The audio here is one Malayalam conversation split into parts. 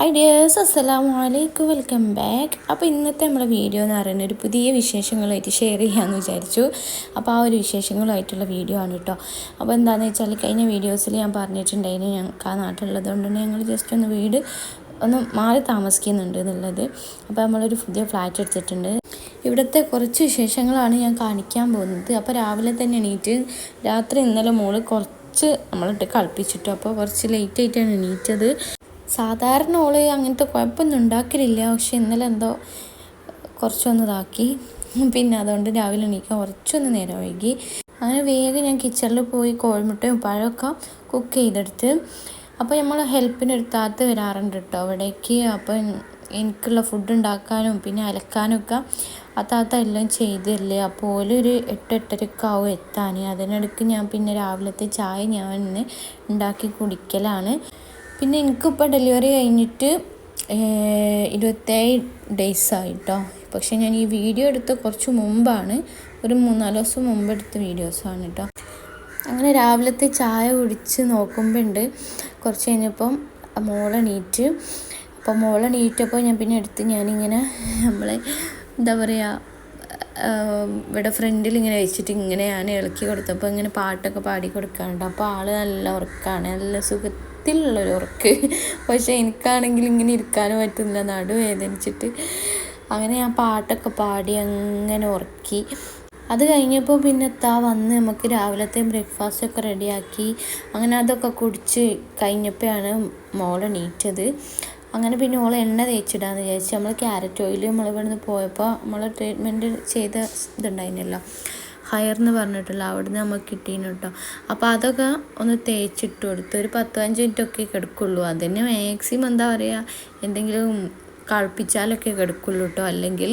ഹായ് ഡിയേഴ്സ് അസ്സലാമു അലൈക്കും വെൽക്കം ബാക്ക് അപ്പോൾ ഇന്നത്തെ നമ്മുടെ വീഡിയോ എന്ന് പറയുന്നത് ഒരു പുതിയ വിശേഷങ്ങളായിട്ട് ഷെയർ ചെയ്യാമെന്ന് വിചാരിച്ചു. അപ്പോൾ ആ ഒരു വിശേഷങ്ങളായിട്ടുള്ള വീഡിയോ ആണ് കേട്ടോ അപ്പോൾ എന്താണെന്ന് വെച്ചാൽ കഴിഞ്ഞ വീഡിയോസിൽ ഞാൻ പറഞ്ഞിട്ടുണ്ടായിരുന്നു ഞങ്ങൾക്ക് ആ നാട്ടിലുള്ളത് കൊണ്ട് തന്നെ ഞങ്ങൾ ജസ്റ്റ് ഒന്ന് വീട് ഒന്ന് മാറി താമസിക്കുന്നുണ്ട് എന്നുള്ളത്. അപ്പോൾ നമ്മളൊരു പുതിയ ഫ്ലാറ്റ് എടുത്തിട്ടുണ്ട്. ഇവിടുത്തെ കുറച്ച് വിശേഷങ്ങളാണ് ഞാൻ കാണിക്കാൻ പോകുന്നത്. അപ്പോൾ രാവിലെ തന്നെ എണീറ്റ് രാത്രി ഇന്നലെ മോൾ കുറച്ച് നമ്മളിട്ട് കളിപ്പിച്ചിട്ടു. അപ്പോൾ കുറച്ച് ലേറ്റായിട്ടാണ് എണീറ്റത്. സാധാരണ ഓൾ അങ്ങനത്തെ കുഴപ്പമൊന്നും ഉണ്ടാക്കലില്ല. പക്ഷെ ഇന്നലെ എന്തോ കുറച്ചൊന്ന് ഇതാക്കി പിന്നെ അതുകൊണ്ട് രാവിലെ എണീക്കാൻ കുറച്ചൊന്ന് നേരം വൈകി. അങ്ങനെ വേഗം ഞാൻ കിച്ചണിൽ പോയി കോഴിമുട്ടയും പഴമൊക്കെ കുക്ക് ചെയ്തെടുത്ത്. അപ്പോൾ നമ്മൾ ഹെൽപ്പിന് എടുത്താത്ത താത്ത വരാറുണ്ട് കേട്ടോ അവിടേക്ക്. അപ്പം എനിക്കുള്ള ഫുഡ് ഉണ്ടാക്കാനും പിന്നെ അലക്കാനും ഒക്കെ ആ താത്ത എല്ലാം ചെയ്തില്ലേ. അപ്പോൾ ഓലൊരു എട്ട് എട്ടരക്ക് ആവും എത്താൻ അതിനിടയ്ക്ക് ഞാൻ പിന്നെ രാവിലത്തെ ചായ ഞാൻ ഇന്ന് ഉണ്ടാക്കി കുടിക്കലാണ്. പിന്നെ എനിക്കിപ്പോൾ ഡെലിവറി കഴിഞ്ഞിട്ട് ഇരുപത്തേഴ് ഡേയ്സ് ആയിട്ടോ. പക്ഷേ ഞാൻ ഈ വീഡിയോ എടുത്ത കുറച്ച് മുമ്പാണ്. ഒരു മൂന്നാൽ ദിവസം മുമ്പ് എടുത്ത വീഡിയോസാണ് കേട്ടോ അങ്ങനെ രാവിലത്തെ ചായ കുടിച്ച് നോക്കുമ്പോണ്ട്. കുറച്ച് കഴിഞ്ഞപ്പം മോളെണീറ്റ് അപ്പോൾ മോളെണീറ്റപ്പോൾ ഞാൻ പിന്നെ എടുത്ത് ഞാനിങ്ങനെ നമ്മളെ എന്താ പറയുക ഇവിടെ ഫ്രണ്ടിൽ ഇങ്ങനെ വെച്ചിട്ട് ഇങ്ങനെ ഞാൻ ഇളക്കി കൊടുത്തപ്പോൾ ഇങ്ങനെ പാട്ടൊക്കെ പാടി കൊടുക്കാനുണ്ട്. അപ്പോൾ ആൾ നല്ല ഉറക്കാണ്. നല്ല സുഖത്തിലുള്ളൊരു ഉറക്ക്. പക്ഷേ എനിക്കാണെങ്കിൽ ഇങ്ങനെ ഇരിക്കാനും പറ്റുന്നില്ല. നടു വേദനിച്ചിട്ട്. അങ്ങനെ ഞാൻ പാട്ടൊക്കെ പാടി അങ്ങനെ ഉറക്കി. അത് കഴിഞ്ഞപ്പോൾ പിന്നെ താ വന്ന് നമുക്ക് രാവിലത്തെ ബ്രേക്ക്ഫാസ്റ്റ് ഒക്കെ റെഡിയാക്കി. അങ്ങനെ അതൊക്കെ കുടിച്ച് കഴിഞ്ഞപ്പോഴാണ് മോൾ എണീറ്റത്. അങ്ങനെ പിന്നെ ഓൾ എണ്ണ തേച്ചിടാന്ന് വിചാരിച്ചു നമ്മൾ ക്യാരറ്റ് ഓയിൽ നമ്മൾ ഇവിടുന്ന് പോയപ്പോൾ നമ്മൾ ട്രീറ്റ്മെന്റ് ചെയ്ത ഇതുണ്ടായിരുന്നല്ലോ. ഹയർ എന്ന് പറഞ്ഞിട്ടുള്ള അവിടുന്ന് നമുക്ക് കിട്ടീന് കേട്ടോ അപ്പോൾ അതൊക്കെ ഒന്ന് തേച്ചിട്ട് കൊടുത്ത് ഒരു പത്ത് മിനിറ്റ് ഒക്കെ കിടക്കുള്ളൂ. അതിന് മാക്സിമം എന്താ പറയുക എന്തെങ്കിലും കളിപ്പിച്ചാലൊക്കെ കിടക്കുള്ളൂ കേട്ടോ അല്ലെങ്കിൽ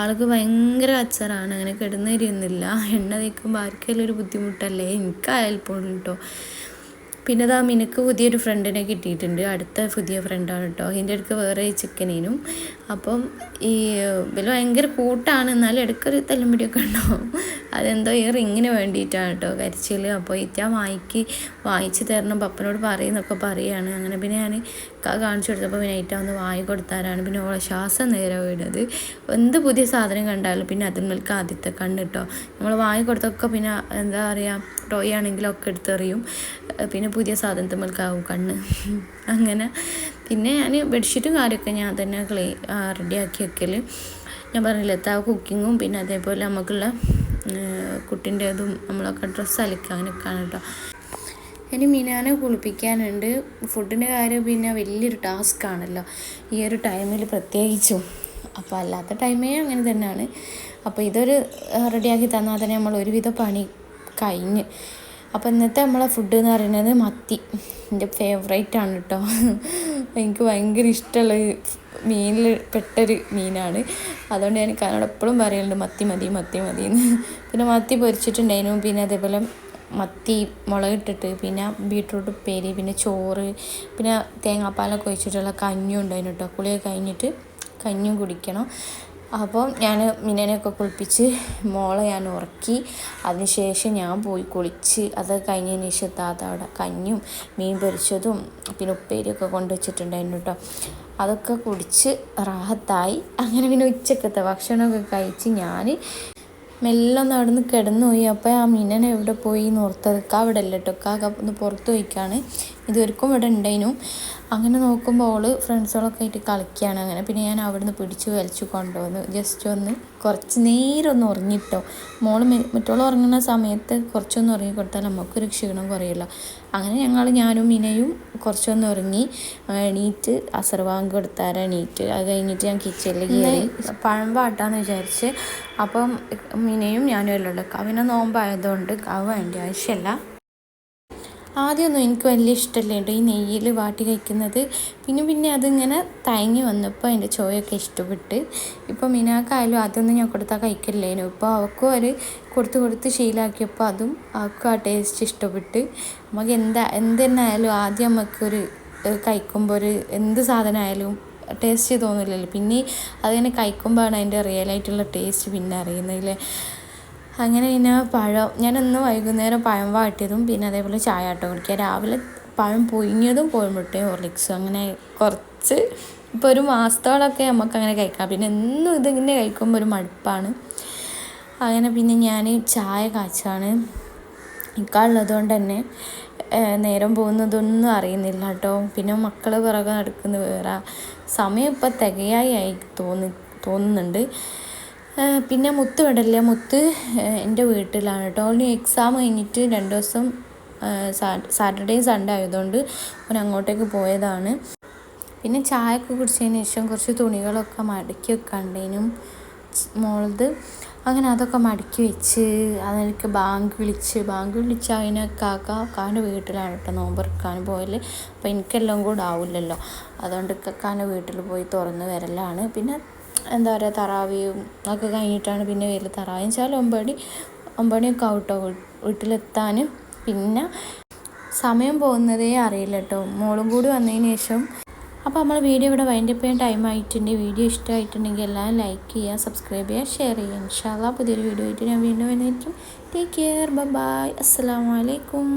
ആൾക്ക് ഭയങ്കര അച്ചറാണ്. അങ്ങനെ കിടന്നിരുന്നില്ല എണ്ണ തേക്കുമ്പോൾ ആർക്കെങ്കിലും ഒരു ബുദ്ധിമുട്ടല്ലേ? എനിക്കായാലും പോലും കേട്ടോ പിന്നെ അതാ മിനക്ക് പുതിയൊരു ഫ്രണ്ടിനെ കിട്ടിയിട്ടുണ്ട്. അടുത്ത പുതിയ ഫ്രണ്ടാണ് കേട്ടോ ഇതിന്റെ അടുക്ക് വേറെ ചിക്കനേനും. അപ്പം ഈ ഇവർ ഭയങ്കര കൂട്ടാണ്. എന്നാലും ഇടയ്ക്കൊരു തല്ലുംപിടിയൊക്കെ ഉണ്ടാവും. അതെന്തോ ഈ റിങ്ങിന് വേണ്ടിയിട്ടാണ് കേട്ടോ കരിച്ചിൽ അപ്പോൾ ഇറ്റാ വായിക്ക് വായിച്ച് തരണം പപ്പനോട് പറയുന്നൊക്കെ പറയുകയാണ് അങ്ങനെ പിന്നെ ഞാൻ കാണിച്ചു കൊടുത്തപ്പോൾ പിന്നെ ഏറ്റവും ഒന്ന് വാങ്ങി കൊടുത്താരാണ് പിന്നെ ഓളെ ശ്വാസം നേരെ വീണത്. എന്ത് പുതിയ സാധനം കണ്ടാലും പിന്നെ അതിന്മേൽക്ക് ആദ്യത്തെ കണ്ണ് കേട്ടോ നമ്മൾ വായി കൊടുത്തൊക്കെ പിന്നെ എന്താ പറയുക ടോയ് ആണെങ്കിലും ഒക്കെ എടുത്തെറിയും പിന്നെ പുതിയ സാധനത്തിന്മേൽക്കാവും കണ്ണ്. അങ്ങനെ പിന്നെ ഞാൻ ബെഡ്ഷീറ്റും കാര്യമൊക്കെ ഞാൻ തന്നെ ക്ലീ ആക്കി വെക്കൽ ഞാൻ പറഞ്ഞില്ല എത്താ കുക്കിങ്ങും പിന്നെ അതേപോലെ നമുക്കുള്ള കുട്ടിന്റെതും നമ്മളൊക്കെ ഡ്രസ്സ് അലക്കുക അങ്ങനെയൊക്കെയാണ് കേട്ടോ ഇനി മിനാനെ കുളിപ്പിക്കാനുണ്ട്. ഫുഡിന്റെ കാര്യം പിന്നെ വലിയൊരു ടാസ്ക് ആണല്ലോ. ഈ ഒരു ടൈമിൽ പ്രത്യേകിച്ചും. അപ്പോൾ അല്ലാത്ത ടൈമേ അങ്ങനെ തന്നെയാണ്. അപ്പോൾ ഇതൊരു റെഡിയാക്കി തന്നാൽ തന്നെ നമ്മൾ ഒരുവിധ പണി കഴിഞ്ഞ്. അപ്പോൾ ഇന്നത്തെ നമ്മളെ ഫുഡ് എന്ന് പറയുന്നത് മത്തി. എന്റെ ഫേവറേറ്റ് ആണ് കേട്ടോ എനിക്ക് ഭയങ്കര ഇഷ്ടമുള്ള മീനിൽ പെട്ടൊരു മീനാണ്. അതുകൊണ്ട് ഞാൻ കാരണം എപ്പോഴും പറയുന്നുണ്ട് മത്തി മതി മത്തി മതി എന്ന് പിന്നെ മത്തി പൊരിച്ചിട്ടുണ്ടായിരുന്നു. പിന്നെ അതേപോലെ മത്തി മുളകിട്ടിട്ട് പിന്നെ ബീട്രൂട്ട് ഉപ്പേരി പിന്നെ ചോറ് പിന്നെ തേങ്ങാപ്പാലൊക്കെ ഒഴിച്ചിട്ടുള്ള കഞ്ഞും ഉണ്ടായിരുന്നു കേട്ടോ. കുളിയൊക്കെ കഴിഞ്ഞിട്ട് കഞ്ഞും കുടിക്കണം. അപ്പോൾ ഞാൻ മിനനെയൊക്കെ കുളിപ്പിച്ച് മോളെ ഞാൻ ഉറക്കി. അതിനുശേഷം ഞാൻ പോയി കുളിച്ച്. അത് കഴിഞ്ഞതിന് ശേഷം താത്ത അവിടെ കഞ്ഞും മീൻ പൊരിച്ചതും പിന്നെ ഉപ്പേരിയൊക്കെ കൊണ്ടുവച്ചിട്ടുണ്ടായിരുന്നു കേട്ടോ. അതൊക്കെ കുടിച്ച് റാഹത്തായി. അങ്ങനെ പിന്നെ ഉച്ചക്കത്തെ ഭക്ഷണമൊക്കെ കഴിച്ച് ഞാൻ മെല്ലെ ഒന്ന് അവിടെ കിടന്നു പോയി അപ്പോൾ ആ മീനൻ എവിടെ പോയി എന്ന് അവിടെ അല്ല കാക്ക ഒന്ന് പുറത്ത് പോയിക്കാണ്. ഇതുവരെക്കും ഇവിടെ ഉണ്ടായിരുന്നു അങ്ങനെ നോക്കുമ്പോൾ അവൾ ഫ്രണ്ട്സുകളൊക്കെ ആയിട്ട് കളിക്കുകയാണ് അങ്ങനെ. പിന്നെ ഞാൻ അവിടുന്ന് പിടിച്ച് വലിച്ചു കൊണ്ടുവന്നു. ജസ്റ്റ് ഒന്ന് കുറച്ച് നേരം ഒന്ന് ഉറങ്ങിട്ടോ. മോൾ മറ്റോളം ഉറങ്ങുന്ന സമയത്ത് കുറച്ചൊന്ന് ഉറങ്ങി കൊടുത്താൽ നമുക്കൊരു ക്ഷീണം കുറയില്ല അങ്ങനെ ഞങ്ങൾ ഞാനും മിനയും കുറച്ചൊന്ന് ഉറങ്ങി. എണീറ്റ് അസർവാങ്ക് കൊടുത്താര എണീറ്റ്. അത് കഴിഞ്ഞിട്ട് ഞാൻ കിച്ചണിൽ കയറി പഴം പാട്ടാന്ന് വിചാരിച്ച്. അപ്പം മിനയും ഞാനും എല്ലാം എടുക്കാം പിന്നെ നോമ്പായതുകൊണ്ട് കവ വേണ്ട ആവശ്യമില്ല. ആദ്യമൊന്നും എനിക്ക് വലിയ ഇഷ്ടമല്ല കേട്ടോ. ഈ നെയ്യിൽ വാട്ടി കഴിക്കുന്നത്. പിന്നെ പിന്നെ അതിങ്ങനെ തയങ്ങി വന്നപ്പോൾ അതിന്റെ ചോയൊക്കെ ഇഷ്ടപ്പെട്ട്. ഇപ്പോൾ മിനാക്കായാലും അതൊന്നും ഞാൻ കൊടുത്താൽ കഴിക്കില്ലേനു. ഇപ്പോൾ അവൾക്കും ഒരു കൊടുത്ത് കൊടുത്ത് ശീലാക്കിയപ്പോൾ അതും അവൾക്കും ആ ടേസ്റ്റ് ഇഷ്ടപ്പെട്ട്. നമുക്ക് എന്താ എന്ത് തന്നെ ആയാലും ആദ്യം നമുക്കൊരു കഴിക്കുമ്പോൾ ഒരു എന്ത് സാധനമായാലും ടേസ്റ്റ് തോന്നില്ലല്ലോ പിന്നെ അതിങ്ങനെ കഴിക്കുമ്പോഴാണ് അതിന്റെ റിയലായിട്ടുള്ള ടേസ്റ്റ് പിന്നെ അറിയുന്നതിൽ അങ്ങനെ പിന്നെ പഴം ഞാൻ ഇന്ന് വൈകുന്നേരം പഴം വാട്ടിയതും പിന്നെ അതേപോലെ ചായ ആട്ടോ കുടിക്കുക. രാവിലെ പഴം പൊയിഞ്ഞതും കോഴിമുട്ടയും ഹോർലിക്സും അങ്ങനെ കുറച്ച് ഇപ്പോൾ ഒരു മാസത്തോളമൊക്കെ നമുക്ക് അങ്ങനെ കഴിക്കാം. പിന്നെ എന്നും ഇതിങ്ങനെ കഴിക്കുമ്പോൾ ഒരു മടുപ്പാണ്. അങ്ങനെ പിന്നെ ഞാൻ ചായ കാച്ചാണ്. ഇക്കാളുള്ളത് കൊണ്ട് തന്നെ നേരം പോകുന്നതൊന്നും അറിയുന്നില്ല കേട്ടോ പിന്നെ മക്കൾ പിറകെ നടക്കുന്നത് വേറെ സമയം ഇപ്പോൾ തികയായി ആയി തോന്നി തോന്നുന്നുണ്ട്. പിന്നെ മുത്ത് വേണ്ടല്ല മുത്ത് എന്റെ വീട്ടിലാണ് കേട്ടോ. ഓൾറെഡി എക്സാം കഴിഞ്ഞിട്ട് രണ്ട് ദിവസം സാറ്റർഡേ സൺഡേ ആയതുകൊണ്ട് അവൻ അങ്ങോട്ടേക്ക് പോയതാണ്. പിന്നെ ചായയൊക്കെ കുടിച്ചതിന് ശേഷം കുറച്ച് തുണികളൊക്കെ മടക്കി വെക്കാണ്ടേനും. മോളത് അങ്ങനെ അതൊക്കെ മടക്കി വെച്ച് അതെനിക്ക് ബാങ്ക് വിളിച്ച് ബാങ്ക് വിളിച്ച് അതിനെ കാക്ക കാന്റെ വീട്ടിലാണ് കേട്ടോ നോമ്പറക്കാൻ പോയാൽ അപ്പോൾ എനിക്കെല്ലാം കൂടെ ആവില്ലല്ലോ. അതുകൊണ്ട് കക്കാന്റെ വീട്ടിൽ പോയി തുറന്ന് വരലാണ്. പിന്നെ എന്താ പറയുക തറാവിയും ഒക്കെ കഴിഞ്ഞിട്ടാണ് പിന്നെ വരിക. തറാവിയും വെച്ചാൽ ഒമ്പടി ഒമ്പണിയൊക്കെ ആവട്ടോ വീട്ടിലെത്താനും പിന്നെ സമയം പോകുന്നതേ അറിയില്ല കേട്ടോ. മോളും കൂടി വന്നതിന് ശേഷം. അപ്പോൾ നമ്മൾ വീഡിയോ ഇവിടെ വൈൻഡപ്പ് ചെയ്യാൻ ടൈം ആയിട്ടുണ്ട്. വീഡിയോ ഇഷ്ടമായിട്ടുണ്ടെങ്കിൽ എല്ലാം ലൈക്ക് ചെയ്യുക സബ്സ്ക്രൈബ് ചെയ്യുക ഷെയർ ചെയ്യുക. ഇൻഷാല്ല പുതിയൊരു വീഡിയോ ആയിട്ട് ഞാൻ വീണ്ടും വന്നിട്ടും ടേക്ക് കെയർ ബൈ അസ്സാം വലൈക്കും